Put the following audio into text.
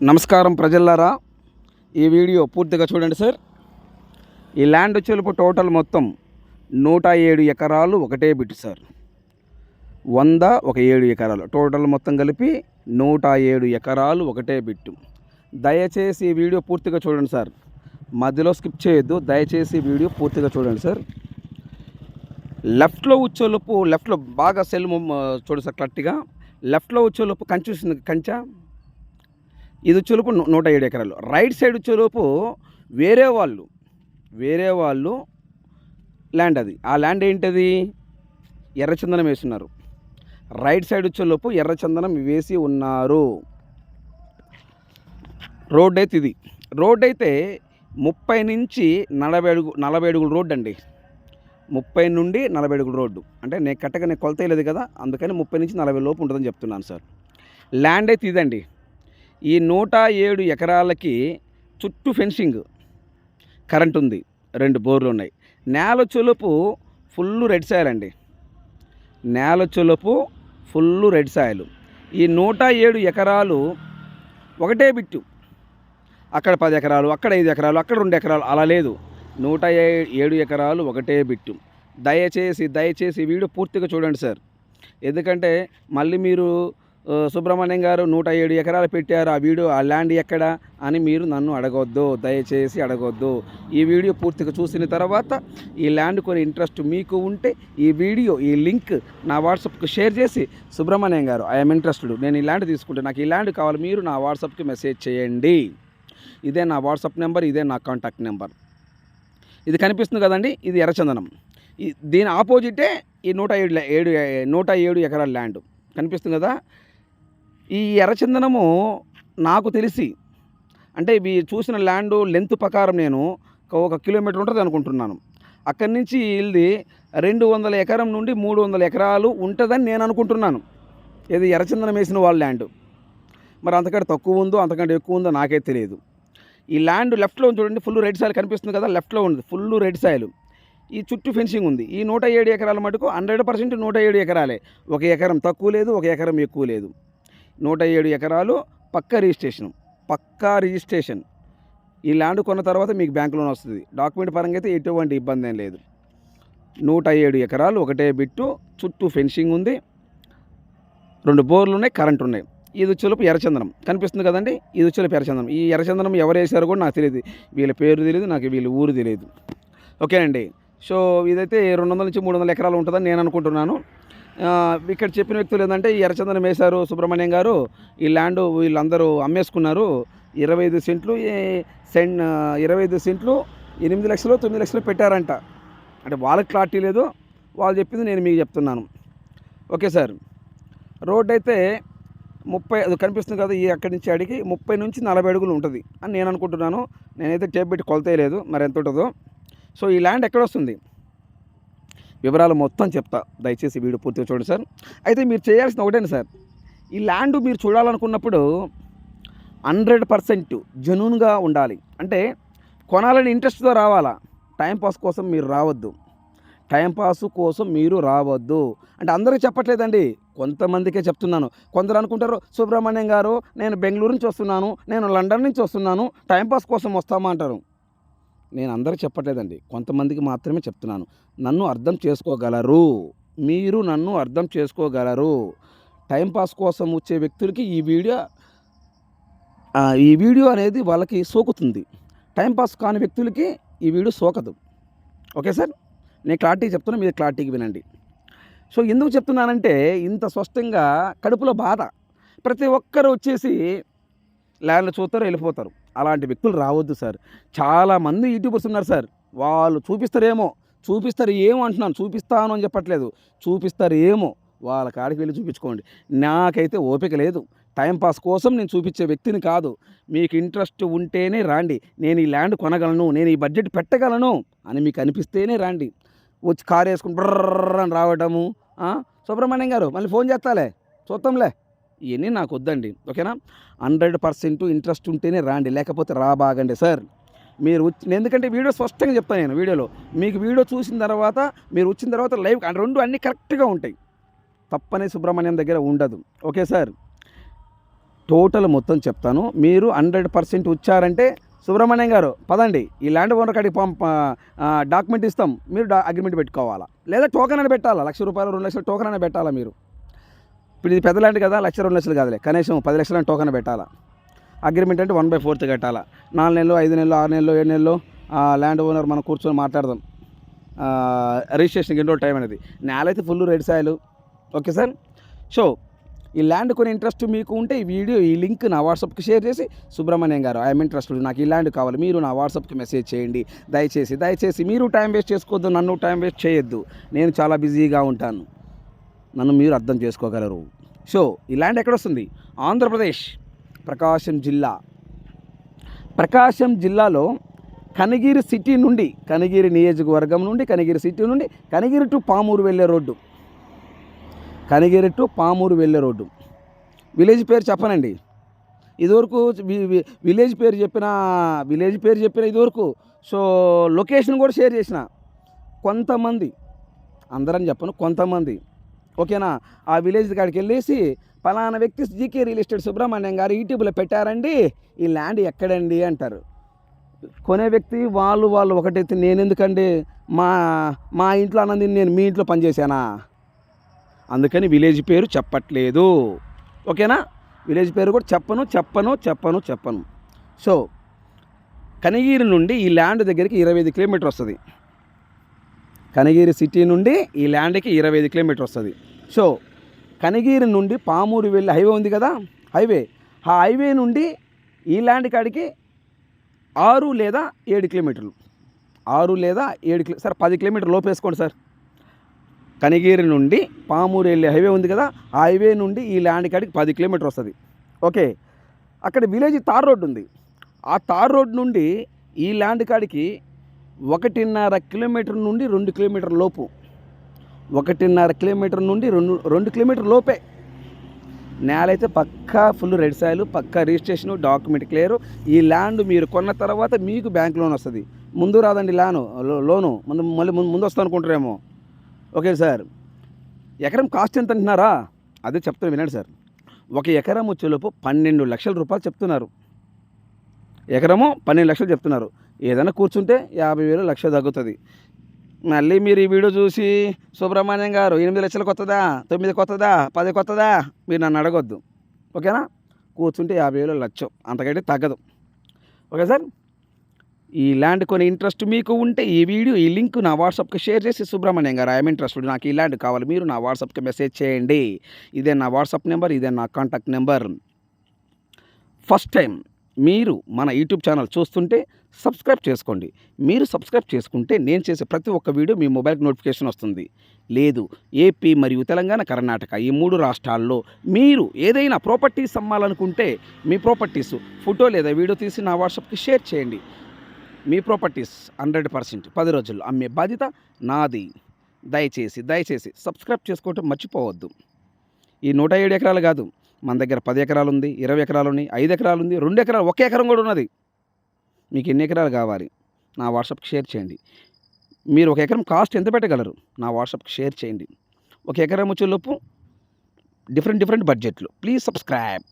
నమస్కారం ప్రజల్లారా ఈ వీడియో పూర్తిగా చూడండి సార్. ఈ ల్యాండ్ చెలుపు టోటల్ మొత్తం నూట ఏడు ఎకరాలు ఒకటే బిట్టు సార్. వంద ఒక ఏడు ఎకరాలు. టోటల్ మొత్తం కలిపి నూట ఏడు ఎకరాలు ఒకటే బిట్టు దయచేసి ఈ వీడియో పూర్తిగా చూడండి సార్. మధ్యలో స్కిప్ చేయొద్దు. దయచేసి వీడియో పూర్తిగా చూడండి సార్. లెఫ్ట్లో వచ్చేలోపు లెఫ్ట్లో బాగా సెల్ చూడండి సార్ కరెక్ట్గా లెఫ్ట్లో వచ్చేలోపు కంచి వస్తుంది కంచా? ఇది వచ్చేలోపు నూట ఏడు ఎకరాలు. రైట్ సైడ్ వచ్చేలోపు వేరే వాళ్ళు వేరే వాళ్ళు ల్యాండ్ అది. ఆ ల్యాండ్ ఏంటది? ఎర్రచందనం వేస్తున్నారు. రైట్ సైడ్ వచ్చేలోపు ఎర్రచందనం వేసి ఉన్నారు. రోడ్ అయితే ఇది. రోడ్ అయితే ముప్పై నుంచి నలభై అడుగు నలభై అడుగుల రోడ్ అండి. ముప్పై నుండి నలభై అడుగుల రోడ్డు. అంటే నేను కట్టగా నేను కొలత వేయలేదు కదా అందుకని ముప్పై నుంచి నలభై లోపు ఉంటుందని చెప్తున్నాను సార్. ల్యాండ్ అయితే ఇదండి. ఈ నూట ఏడు ఎకరాలకి చుట్టూ ఫెన్సింగ్ కరెంట్ ఉంది. రెండు బోర్లు ఉన్నాయి. నేల చొలుపు ఫుల్ రెడ్ సాయిల్ అండి. నేల చొలుపు ఫుల్ రెడ్ సాయిల్. ఈ నూట ఏడు ఎకరాలు ఒకటే బిట్టు. అక్కడ పది ఎకరాలు అక్కడ ఐదు ఎకరాలు అక్కడ రెండు ఎకరాలు అలా లేదు. నూట ఏడు ఎకరాలు ఒకటే బిట్టు. దయచేసి దయచేసి వీడియో పూర్తిగా చూడండి సార్. ఎందుకంటే మళ్ళీ మీరు సుబ్రహ్మణ్యం గారు నూట ఏడు ఎకరాలు పెట్టారు. ఆ వీడియో ఆ ల్యాండ్ ఎక్కడ అని మీరు నన్ను అడగొద్దు దయచేసి అడగొద్దు. ఈ వీడియో పూర్తిగా చూసిన తర్వాత ఈ ల్యాండ్ కొని ఇంట్రెస్ట్ మీకు ఉంటే ఈ వీడియో ఈ లింక్ నా వాట్సాప్కి షేర్ చేసి సుబ్రహ్మణ్యం గారు ఐఎమ్ ఇంట్రెస్టెడ్ నేను ఈ ల్యాండ్ తీసుకుంటే నాకు ఈ ల్యాండ్ కావాలి మీరు నా వాట్సాప్కి మెసేజ్ చేయండి. ఇదే నా వాట్సాప్ నెంబర్ ఇదే నా కాంటాక్ట్ నెంబర్. ఇది కనిపిస్తుంది కదండి ఇది ఎర్రచందనం. ఈ దీని ఆపోజిటే ఈ నూట ఏడు ఏడు నూట ఏడు ఎకరాల ల్యాండ్. కనిపిస్తుంది కదా ఈ ఎర్రచందనము నాకు తెలిసి అంటే ఇవి చూసిన ల్యాండ్ లెంత్ ప్రకారం నేను ఒక- ఒక కిలోమీటర్ ఉంటుంది అనుకుంటున్నాను. అక్కడి నుంచి ఇది రెండు వందల ఎకరం నుండి మూడు వందల ఎకరాలు ఉంటుందని నేను అనుకుంటున్నాను. ఇది ఎర్రచందనం వేసిన వాళ్ళ ల్యాండ్. మరి అంతకంటే తక్కువ ఉందో అంతకంటే ఎక్కువ ఉందో నాకే తెలియదు. ఈ ల్యాండ్ లెఫ్ట్లో ఉంది చూడండి ఫుల్ రెడ్ సాయిల్ కనిపిస్తుంది కదా లెఫ్ట్లో ఉంది ఫుల్ రెడ్ సాయిల్. ఈ చుట్టూ ఫెన్సింగ్ ఉంది. ఈ నూట ఏడు ఎకరాల మటుకు హండ్రెడ్ పర్సెంట్ నూట ఏడు ఎకరాలే. ఒక ఎకరం తక్కువ లేదు ఒక ఎకరం ఎక్కువ లేదు. నూట ఏడు ఎకరాలు పక్కా రిజిస్ట్రేషన్. పక్కా రిజిస్ట్రేషన్. ఈ ల్యాండ్ కొన్న తర్వాత మీకు బ్యాంక్ లోన్ వస్తుంది. డాక్యుమెంట్ పరంగా అయితే ఎటువంటి ఇబ్బంది ఏం లేదు. నూట ఏడు ఎకరాలు ఒకటే బిట్టు చుట్టూ ఫెన్సింగ్ ఉంది. రెండు బోర్లు ఉన్నాయి కరెంట్ ఉన్నాయి. ఇది వచ్చేలోపు ఎర్రచందనం. కనిపిస్తుంది కదండి? ఇది వచ్చేలోపు ఎర్రచందనం. ఈ ఎర్రచందనం ఎవరు వేసారో కూడా నాకు తెలియదు. వీళ్ళ పేరు తెలియదు నాకు వీళ్ళ ఊరు తెలియదు. ఓకేనండి. సో ఇదైతే రెండు వందల నుంచి మూడు వందల ఎకరాలు ఉంటుందని నేను అనుకుంటున్నాను. ఇక్కడ చెప్పిన వ్యక్తులు ఏంటంటే ఈ ఎర్రచందనం వేశారు సుబ్రహ్మణ్యం గారు. ఈ ల్యాండ్ వీళ్ళందరూ అమ్మేసుకున్నారు. ఇరవై ఐదు సెంట్లు ఏ- ఇరవై ఐదు సెంట్లు ఎనిమిది లక్షలు తొమ్మిది లక్షలు పెట్టారంట. అంటే వాళ్ళకి క్లారిటీ లేదు. వాళ్ళు చెప్పింది నేను మీకు చెప్తున్నాను. Okay sir. రోడ్ అయితే ముప్పై అది కనిపిస్తుంది కదా ఈ అక్కడి నుంచి అడిగి ముప్పై నుంచి నలభై అడుగులు ఉంటుంది అని నేను అనుకుంటున్నాను. నేనైతే టేప్ పెట్టి కొలతేయలేదు మరి ఎంత ఉంటుందో. సో ఈ ల్యాండ్ ఎక్కడ వస్తుంది? వివరాలు మొత్తం చెప్తా. దయచేసి వీడియో పూర్తిగా చూడండి సార్. అయితే మీరు చేయాల్సిన ఒకటేనా సార్. ఈ ల్యాండ్ మీరు చూడాలనుకున్నప్పుడు హండ్రెడ్ పర్సెంట్ జెన్యున్గా ఉండాలి. అంటే కొనాలని ఇంట్రెస్ట్తో రావాలా? టైంపాస్ కోసం మీరు రావద్దు. టైంపాస్ కోసం మీరు రావద్దు. అంటే అందరికీ చెప్పట్లేదండి. కొంతమందికే చెప్తున్నాను. కొందరు అనుకుంటారు సుబ్రహ్మణ్యం గారు నేను బెంగళూరు నుంచి వస్తున్నాను నేను లండన్ నుంచి వస్తున్నాను టైంపాస్ కోసం వస్తామా? అంటారు. నేను అందరూ చెప్పట్లేదండి. కొంతమందికి మాత్రమే చెప్తున్నాను. నన్ను అర్థం చేసుకోగలరు. మీరు నన్ను అర్థం చేసుకోగలరు. టైంపాస్ కోసం వచ్చే వ్యక్తులకి ఈ వీడియో ఈ వీడియో అనేది వాళ్ళకి సోకుతుంది. టైంపాస్ కాని వ్యక్తులకి ఈ వీడియో సోకదు. Okay sir? నేను క్లారిటీ చెప్తున్నా మీరు క్లారిటీకి వినండి. సో ఎందుకు చెప్తున్నానంటే ఇంత స్పష్టంగా కడుపులో బాధ. ప్రతి ఒక్కరు వచ్చేసి ల్యాండ్లు చూస్తారు వెళ్ళిపోతారు. అలాంటి వ్యక్తులు రావద్దు సార్. చాలామంది యూట్యూబర్స్ ఉన్నారు సార్. వాళ్ళు చూపిస్తారేమో. చూపిస్తారు ఏమో అంటున్నాను. చూపిస్తాను అని చెప్పట్లేదు. చూపిస్తారు ఏమో. వాళ్ళ కాడికి వెళ్ళి చూపించుకోండి. నాకైతే ఓపిక లేదు. టైంపాస్ కోసం నేను చూపించే వ్యక్తిని కాదు. మీకు ఇంట్రెస్ట్ ఉంటేనే రాండి. నేను ఈ ల్యాండ్ కొనగలను. నేను ఈ బడ్జెట్ పెట్టగలను అని మీకు అనిపిస్తేనే రాండి. వచ్చి కారు వేసుకుని బ్రర్ర అని రావడము సుబ్రహ్మణ్యం గారు మళ్ళీ ఫోన్ చేస్తాలే. చూద్దాంలే. ఇవన్నీ నాకు వద్దండి ఓకేనా? హండ్రెడ్ పర్సెంట్ ఇంట్రెస్ట్ ఉంటేనే రాండి లేకపోతే రాబాగండి సార్. మీరు వచ్చి ఎందుకంటే వీడియో స్పష్టంగా చెప్తాను నేను వీడియోలో. మీకు వీడియో చూసిన తర్వాత మీరు వచ్చిన తర్వాత లైవ్ రెండు అన్నీ కరెక్ట్గా ఉంటాయి. తప్పనే సుబ్రహ్మణ్యం దగ్గర ఉండదు ఓకే సార్? టోటల్ మొత్తం చెప్తాను. మీరు హండ్రెడ్ పర్సెంట్ వచ్చారంటే సుబ్రహ్మణ్యం గారు పదండి. ఈ ల్యాండ్ ఓనర్ కాడికి పంప డాక్యుమెంట్ ఇస్తాం. మీరు అగ్రిమెంట్ పెట్టుకోవాలా? లేదా టోకెన్ అని పెట్టాలా? లక్ష రూపాయలు రెండు లక్షలు టోకెన్ అని పెట్టాలా మీరు? ఇప్పుడు ఇది పెద్ద ల్యాండ్ కదా లక్ష రెండు లక్షలు కాదులే. కనీసం పది లక్షల టోకెన్ పెట్టాలా? అగ్రిమెంట్ అంటే వన్ బై ఫోర్త్ కట్టాలా? నాలుగు నెలలు ఐదు నెలలు ఆరు నెలలు ఏడు నెలలు ల్యాండ్ ఓనర్ మనం కూర్చొని మాట్లాడదాం. రిజిస్ట్రేషన్కి ఎన్నో టైం అనేది? నేల అయితే full red soil okay sir so ఈ ల్యాండ్ కొని ఇంట్రెస్ట్ మీకు ఉంటే ఈ వీడియో ఈ లింక్ నా వాట్సాప్కి షేర్ చేసి సుబ్రహ్మణ్యం గారు ఐఎమ్ ఇంట్రెస్టెడ్ నాకు ఈ ల్యాండ్ కావాలి. మీరు నా వాట్సాప్కి మెసేజ్ చేయండి. దయచేసి దయచేసి మీరు టైం వేస్ట్ చేసుకోవద్దు. నన్ను టైం వేస్ట్ చేయొద్దు. నేను చాలా బిజీగా ఉంటాను. నన్ను మీరు అర్థం చేసుకోగలరు. సో ఈ ల్యాండ్ ఎక్కడ వస్తుంది ఆంధ్రప్రదేశ్ ప్రకాశం జిల్లా. ప్రకాశం జిల్లాలో కనగిరి సిటీ నుండి కనగిరి నియోజకవర్గం నుండి కనగిరి సిటీ నుండి కనగిరి టు పామూరు వెళ్ళే రోడ్డు. కనగిరి టు పామూరు వెళ్ళే రోడ్డు. విలేజ్ పేరు చెప్పనండి. ఇదివరకు విలేజ్ పేరు చెప్పిన విలేజ్ పేరు చెప్పిన ఇదివరకు సో లొకేషన్ కూడా షేర్ చేసిన. కొంతమంది అందరని చెప్పను కొంతమంది. ఓకేనా? ఆ విలేజ్ కాడికి వెళ్ళేసి పలానా వ్యక్తి జీకే రియల్ ఎస్టేట్ సుబ్రహ్మణ్యం గారు యూట్యూబ్లో పెట్టారండి. ఈ ల్యాండ్ ఎక్కడండి అంటారు. కొనే వ్యక్తి వాళ్ళు వాళ్ళు ఒకటైతే నేను ఎందుకండి మా మా ఇంట్లో అన్నది నేను మీ ఇంట్లో పనిచేశానా అందుకని విలేజ్ పేరు చెప్పట్లేదు. ఓకేనా? విలేజ్ పేరు కూడా చెప్పను చెప్పను చెప్పను చెప్పను. సో కనిగిరి నుండి ఈ ల్యాండ్ దగ్గరికి ఇరవై ఐదు కిలోమీటర్ వస్తుంది. కనగిరి సిటీ నుండి ఈ ల్యాండ్కి ఇరవై ఐదు కిలోమీటర్ వస్తుంది. సో కనగిరి నుండి పామూరు వెళ్ళే హైవే ఉంది కదా? హైవే. ఆ హైవే నుండి ఈ ల్యాండ్ కాడికి ఆరు లేదా ఏడు కిలోమీటర్లు. ఆరు లేదా ఏడు కిలో సార్ పది కిలోమీటర్ లోపేసుకోండి సార్. కనిగిరి నుండి పామూరు వెళ్ళే హైవే ఉంది కదా? ఆ హైవే నుండి ఈ ల్యాండ్ కాడికి పది కిలోమీటర్ వస్తుంది. ఓకే. అక్కడ విలేజ్ తార్ రోడ్డు ఉంది. ఆ తార్ రోడ్ నుండి ఈ ల్యాండ్ కాడికి ఒకటిన్నర కిలోమీటర్ నుండి రెండు కిలోమీటర్ లోపు. ఒకటిన్నర కిలోమీటర్ నుండి రెండు రెండు కిలోమీటర్ లోపే. నేల అయితే pucca full red soil pucca registration document clear. ఈ ల్యాండ్ మీరు కొన్న తర్వాత మీకు బ్యాంక్ లోన్ వస్తుంది. ముందు రాదండి ల్యాను లోను. ముందు మళ్ళీ ముందు ముందు వస్తుంది అనుకుంటారేమో. Okay sir. ఎకరం కాస్ట్ ఎంత అంటున్నారా? అదే చెప్తాను వినండి సార్. ఒక ఎకరం వచ్చేలోపు పన్నెండు లక్షల రూపాయలు చెప్తున్నారు. ఎకరము పన్నెండు లక్షలు చెప్తున్నారు. ఏదైనా కూర్చుంటే యాభై వేలు లక్ష తగ్గుతుంది. మళ్ళీ మీరు ఈ వీడియో చూసి సుబ్రహ్మణ్యం గారు ఎనిమిది లక్షలు కొత్తదా? తొమ్మిది కొత్తదా? పది కొత్తదా? మీరు నన్ను అడగొద్దు. ఓకేనా? కూర్చుంటే యాభై వేలు లక్షం. అంతకంటే తగ్గదు. Okay sir? ఈ ల్యాండ్ ఇంట్రెస్ట్ మీకు ఉంటే ఈ వీడియో ఈ లింక్ నా వాట్సాప్కి షేర్ చేసి సుబ్రహ్మణ్యం గారు ఐఎమ్ ఇంట్రెస్టెడ్ నాకు ఈ ల్యాండ్ కావాలి. మీరు నా వాట్సాప్కి మెసేజ్ చేయండి. ఇదే నా వాట్సాప్ నెంబర్ ఇదే నా కాంటాక్ట్ నెంబర్. ఫస్ట్ టైం మీరు మన యూట్యూబ్ ఛానల్ చూస్తుంటే సబ్స్క్రైబ్ చేసుకోండి. మీరు సబ్స్క్రైబ్ చేసుకుంటే నేను చేసే ప్రతి ఒక్క వీడియో మీ మొబైల్కి నోటిఫికేషన్ వస్తుంది. లేదు ఏపీ మరియు తెలంగాణ కర్ణాటక ఈ మూడు రాష్ట్రాల్లో మీరు ఏదైనా ప్రాపర్టీస్ అమ్మాలనుకుంటే మీ ప్రాపర్టీస్ ఫోటో లేదా వీడియో తీసి నా వాట్సాప్కి షేర్ చేయండి. మీ ప్రాపర్టీస్ హండ్రెడ్ పర్సెంట్ పది రోజుల్లో అమ్మే బాధ్యత నాది. దయచేసి దయచేసి సబ్స్క్రైబ్ చేసుకోవటం మర్చిపోవద్దు. ఈ నూట ఏడు ఎకరాలు కాదు మన దగ్గర పది ఎకరాలు ఉంది ఇరవై ఎకరాలు ఉన్నాయి ఐదు ఎకరాలు ఉంది రెండు ఎకరాలు ఒక ఎకరం కూడా ఉన్నది. మీకు ఎన్ని ఎకరాలు కావాలి? నా వాట్సాప్కి షేర్ చేయండి. మీరు ఒక ఎకరం కాస్ట్ ఎంత పెట్టగలరు? నా వాట్సాప్కి షేర్ చేయండి. ఒక ఎకరం వచ్చే లోపు డిఫరెంట్ డిఫరెంట్ బడ్జెట్లు. Please subscribe.